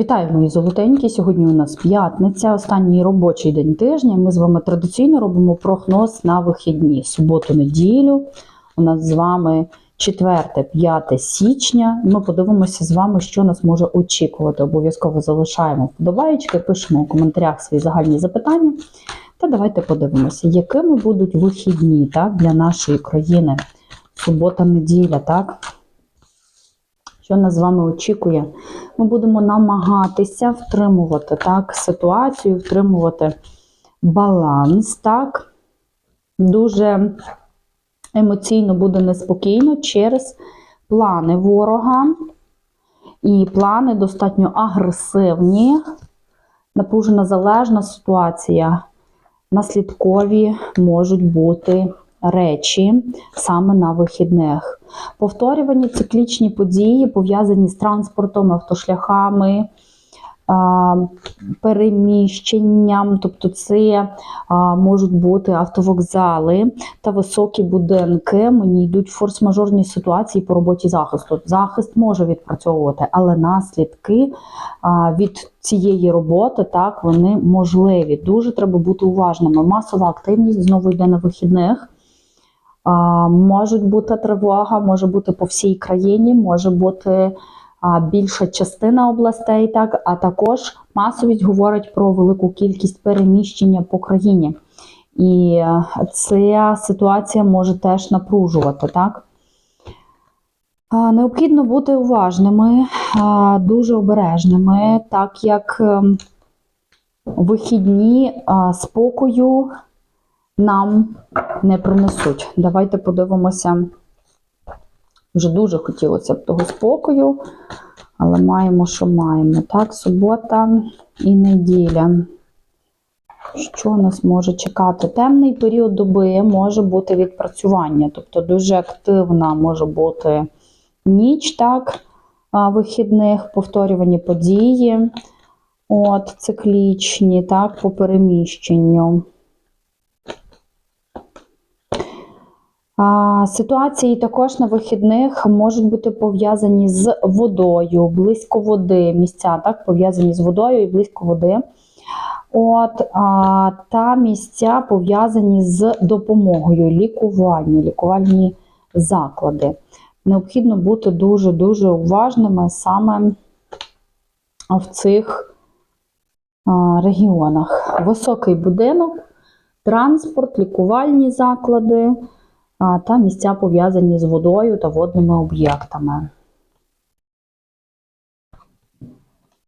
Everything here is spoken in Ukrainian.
Вітаю, мої золотенькі. Сьогодні у нас п'ятниця, останній робочий день тижня. Ми з вами традиційно робимо прогноз на вихідні. Суботу-неділю. У нас з вами 4-5 січня. Ми подивимося з вами, що нас може очікувати. Обов'язково залишаємо вподобаєчки, пишемо у коментарях свої загальні запитання. Та давайте подивимося, якими будуть вихідні так, для нашої країни. Субота-неділя, так? Що нас з вами очікує? Ми будемо намагатися втримувати так, ситуацію, втримувати баланс. так. Дуже емоційно буде неспокійно через плани ворога. І плани достатньо агресивні, напружена залежна ситуація. Наслідкові можуть бути речі саме на вихідних. Повторювані циклічні події, пов'язані з транспортом, автошляхами, переміщенням, тобто це можуть бути автовокзали та високі будинки. Мені йдуть форс-мажорні ситуації по роботі захисту. Захист може відпрацьовувати, але наслідки від цієї роботи так вони можливі. Дуже треба бути уважними. Масова активність знову йде на вихідних. Можуть бути тривога, може бути по всій країні, може бути більша частина областей, так, а також масовість говорить про велику кількість переміщення по країні. І ця ситуація може теж напружувати. так. Необхідно бути уважними, дуже обережними, так як ем, вихідні спокою нам не принесуть. Давайте подивимося. Вже дуже хотілося б того спокою, але маємо, що маємо. Так, субота і неділя. Що нас може чекати? Темний період доби може бути відпрацювання, тобто дуже активна може бути ніч, так, вихідних, повторювані події, от, циклічні, так, по переміщенню. Ситуації також на вихідних можуть бути пов'язані з водою, близько води, місця так, пов'язані з водою і близько води. От, а, Та місця пов'язані з допомогою, лікування, лікувальні заклади. Необхідно бути дуже-дуже уважними саме в цих а, регіонах. Високий будинок, транспорт, лікувальні заклади та місця пов'язані з водою та водними об'єктами.